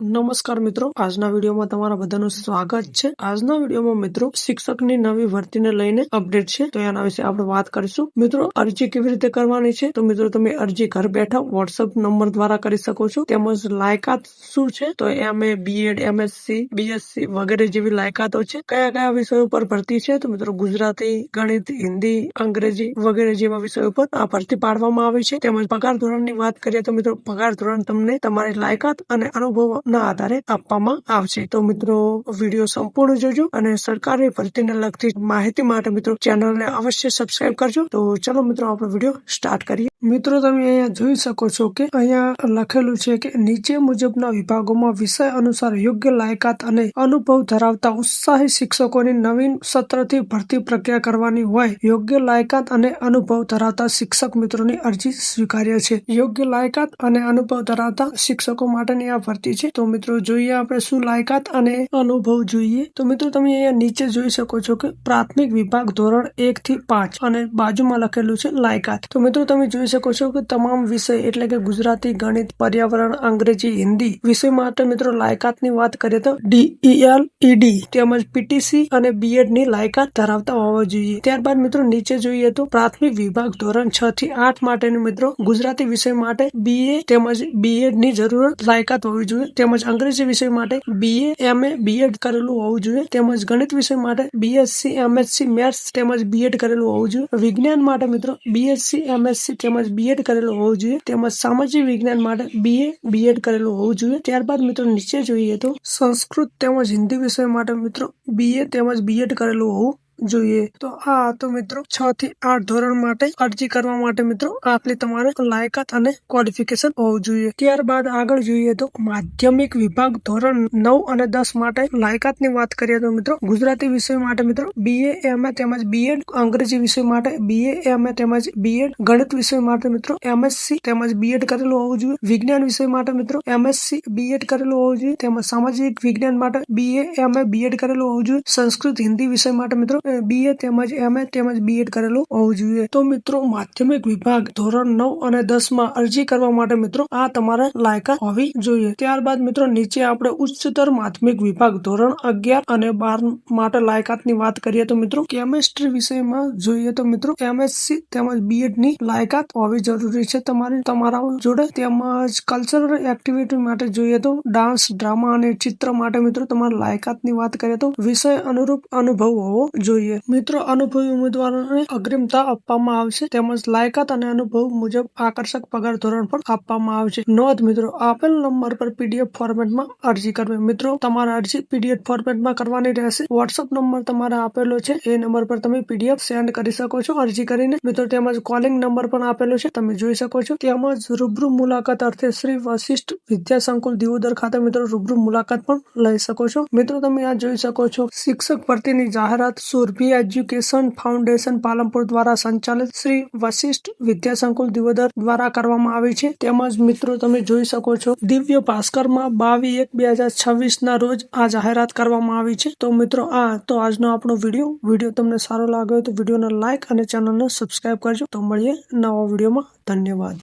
નમસ્કાર મિત્રો, આજના વિડીયોમાં તમારા બધાનું સ્વાગત છે. આજના વિડીયોમાં મિત્રો, શિક્ષકની નવી ભરતીને લઈને અપડેટ છે, તો એના વિશે આપણે વાત કરીશું. મિત્રો, અરજી કેવી રીતે કરવાની છે? તો મિત્રો, તમે અરજી ઘર બેઠા વોટ્સઅપ નંબર દ્વારા કરી શકો છો. તેમજ લાયકાત શું છે? તો M A BEd MSc BSc વગેરે જેવી લાયકાતો છે. કયા કયા વિષયો પર ભરતી છે? તો મિત્રો, ગુજરાતી, ગણિત, હિન્દી, અંગ્રેજી વગેરે જેવા વિષયો પર આ ભરતી પાડવામાં આવી છે. તેમજ પગાર ધોરણની વાત કરીએ તો મિત્રો, પગાર ધોરણ તમને તમારી લાયકાત અને અનુભવ ના આધારે આપવામાં આવશે. તો મિત્રો, વીડિયો સંપૂર્ણ જોજો અને સરકારી ભરતીને લગતી માહિતી માટે મિત્રો, ચેનલને અવશ્ય સબસ્ક્રાઇબ કરજો. તો ચલો મિત્રો, આપણો વીડિયો સ્ટાર્ટ કરીએ. મિત્રો, તમે અહીંયા જોઈ શકો છો કે અહીંયા લખેલું છે કે નીચે મુજબના વિભાગોમાં વિષય અનુસાર યોગ્ય લાયકાત અને અનુભવ ધરાવતા ઉત્સાહી શિક્ષકોની નવીન સત્રથી ભરતી પ્રક્રિયા કરવાની હોય, યોગ્ય લાયકાત અને અનુભવ ધરાવતા શિક્ષક મિત્રોની અરજી સ્વીકાર્ય છે. યોગ્ય લાયકાત અને અનુભવ ધરાવતા શિક્ષકો માટેની આ ભરતી છે. તો મિત્રો, જોઈએ આપણે શું લાયકાત અને અનુભવ જોઈએ. તો મિત્રો, તમે અહીંયા નીચે જોઈ શકો છો કે પ્રાથમિક વિભાગ ધોરણ એક થી પાંચ અને બાજુમાં લખેલું છે લાયકાત. તો મિત્રો, તમે જોઈ શકો છો કે તમામ વિષય એટલે કે ગુજરાતી, ગણિત, પર્યાવરણ, અંગ્રેજી, હિન્દી વિષય માટે મિત્રો લાયકાતની વાત કરીએ તો ડીઈએલ ઈડી તેમજ પીટીસી અને બીએડની લાયકાત ધરાવતા હોવા જોઈએ. ત્યારબાદ મિત્રો નીચે જોઈએ તો પ્રાથમિક વિભાગ ધોરણ છ થી આઠ માટેની મિત્રો ગુજરાતી વિષય માટે બીએ તેમજ બીએડની જરૂરત લાયકાત હોવી જોઈએ. તેમજ અંગ્રેજી વિષય માટે બીએ એમએ બીએડ કરેલું હોવું જોઈએ. તેમજ ગણિત વિષય માટે બીએસસી એમએસસી મેથ્સ તેમજ બીએડ કરેલું હોવું જોઈએ. વિજ્ઞાન માટે મિત્રો બીએસસી એમએસસી તેમજ બીએડ કરેલું હોવું જોઈએ. તેમજ સામાજિક વિજ્ઞાન માટે બીએ બીએડ કરેલું હોવું જોઈએ. ત્યારબાદ મિત્રો નીચે જોઈએ તો સંસ્કૃત તેમજ હિન્દી વિષય માટે મિત્રો બીએ તેમજ બીએડ કરેલું હોવું જોઈએ. તો આ તો મિત્રો, છ થી આઠ ધોરણ માટે અરજી કરવા માટે મિત્રો આટલી તમારે લાયકાત અને ક્વોલિફિકેશન હોવું જોઈએ. ત્યારબાદ આગળ જોઈએ તો માધ્યમિક વિભાગ ધોરણ નવ અને દસ માટે લાયકાતની વાત કરીએ તો મિત્રો, ગુજરાતી વિષય માટે મિત્રો બીએ એમએ તેમજ બીએડ અંગ્રેજી વિષય માટે બીએ એમએ તેમજ બીએડ ગણિત વિષય માટે મિત્રો એમએસસી તેમજ બીએડ કરેલું હોવું જોઈએ. વિજ્ઞાન વિષય માટે મિત્રો એમએસસી બીએડ કરેલું હોવું જોઈએ. તેમજ સામાજિક વિજ્ઞાન માટે બીએ એમએ બીએડ કરેલું હોવું જોઈએ. સંસ્કૃત, હિન્દી વિષય માટે મિત્રો બીએ તેમજ એમએ તેમજ બીએડ કરેલું હોવું જોઈએ. તો મિત્રો, માધ્યમિક વિભાગ ધોરણ નવ અને દસમાં અરજી કરવા માટે મિત્રો, આ તમારે લાયકાત હોવી જોઈએ. ત્યારબાદ મિત્રો, નીચે આપણે ઉચ્ચતર માધ્યમિક વિભાગ ધોરણ અગિયાર અને બાર માટે લાયકાતની વાત કરીએ તો મિત્રો, કેમેસ્ટ્રી વિષયમાં જોઈએ તો મિત્રો એમએસસી તેમજ બીએડની લાયકાત હોવી જરૂરી છે તમારી, તમારા જોડે. તેમજ કલ્ચરલ એક્ટિવિટી માટે જોઈએ તો ડાન્સ ડ્રામા અને ચિત્ર માટે મિત્રો, તમારા લાયકાતની વાત કરીએ તો વિષય અનુરૂપ અનુભવ હોવો જોઈએ. જોઈએ. મિત્રો, અનુભવી ઉમેદવારોને અગ્રિમતા આપવામાં આવશે, તેમજ લાયકાત અને અનુભવ મુજબ આકર્ષક પગાર ધોરણ પણ આપવામાં આવશે. નોંધ, મિત્રો, આપેલ નંબર પર પીડીએફ ફોર્મેટમાં અરજી કરવી. મિત્રો, તમારે અરજી પીડીએફ ફોર્મેટમાં કરવાની રહેશે. વોટ્સઅપ નંબર તમારે આપેલો છે. એ નંબર પર તમે પીડીએફ સેન્ડ કરી શકો છો અરજી કરીને. મિત્રો, તેમજ કોલિંગ નંબર પણ આપેલો છે. તમે જોઈ શકો છો. તેમજ રૂબરૂ મુલાકાત અર્થે શ્રી વશિષ્ઠ વિદ્યા સંકુલ દિવોદર ખાતે, મિત્રો, રૂબરૂ મુલાકાત પણ લઈ શકો છો. મિત્રો, તમે આ જોઈ શકો છો. શિક્ષક ભરતીની જાહેરાત સુરભી એજ્યુકેશન ફાઉન્ડેશન પાલનપુર દ્વારા સંચાલિત શ્રી વશિષ્ઠ વિદ્યાસંકુલ દિવોદર દ્વારા કરવામાં આવી છે. તેમજ મિત્રો, તમે જોઈ શકો છો, દિવ્ય ભાસ્કરમાં બાવીસ એક બે હજાર છવ્વીસ ના રોજ આ જાહેરાત કરવામાં આવી છે. તો મિત્રો, આ તો આજનો આપણો વીડિયો. વીડિયો તમને સારો લાગ્યો તો વિડીયોને લાઇક અને ચેનલને સબસ્ક્રાઇબ કરજો. તો મળીએ નવા વિડીયોમાં. ધન્યવાદ.